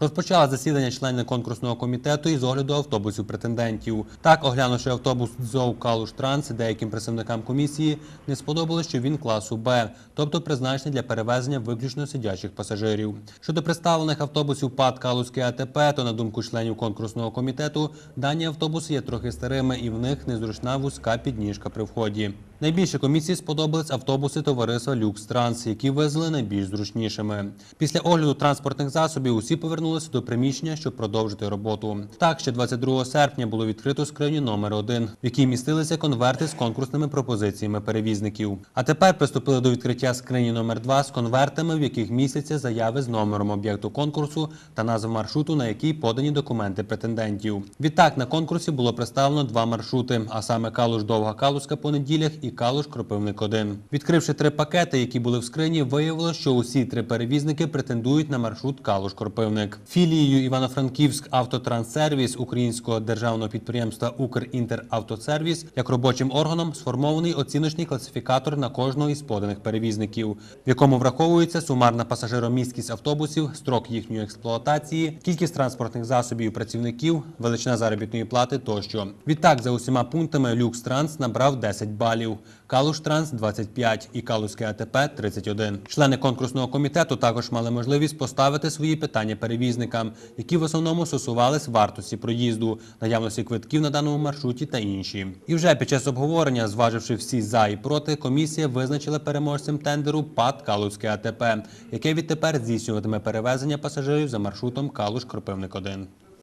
Розпочала засідання члени конкурсного комітету із огляду автобусів претендентів. Так, оглянувши автобус ЗОВ Калуш Транс, деяким представникам комісії не сподобалось, що він класу Б, тобто призначений для перевезення виключно сидячих пасажирів. Щодо представлених автобусів ПАД Калузький АТП, то на думку членів конкурсного комітету, дані автобуси є трохи старими і в них незручна вузька підніжка при вході. Найбільше комісії сподобались автобуси товариства Люкс Транс, які везли найбільш зручнішими. Після огляду транспортних засобів усі повернулися до приміщення, щоб продовжити роботу. Так, ще 22 серпня було відкрито скриню номер 1 в якій містилися конверти з конкурсними пропозиціями перевізників. А тепер приступили до відкриття скрині номер 2 з конвертами, в яких містяться заяви з номером об'єкту конкурсу та назв маршруту, на який подані документи претендентів. Відтак на конкурсі було представлено два маршрути, а саме Калуш Довга Калузька по неділях і Калуш Кропивник 1 Відкривши три пакети, які були в скрині, виявилося, що усі три перевізники претендують на маршрут Калуш Кропивник. Філією Івано-Франківськ автотранссервіс українського державного підприємства Укрінтеравтосервіс як робочим органом сформований оціночний класифікатор на кожного із поданих перевізників, в якому враховується сумарна пасажиромісткість автобусів, строк їхньої експлуатації, кількість транспортних засобів і працівників, величина заробітної плати тощо. Відтак, за усіма пунктами Люкс Транс набрав 10 балів, Калуш Транс 25 і Калузьке АТП 31. Члени конкурсного комітету також мали можливість поставити свої питання перевізникам, які в основному стосувались вартості проїзду, наявності квитків на даному маршруті та інші. І вже під час обговорення, зваживши всі за і проти, комісія визначила переможцем тендеру ПАД Калузьке АТП, яке відтепер здійснюватиме перевезення пасажирів за маршрутом Калуш Кропивник 1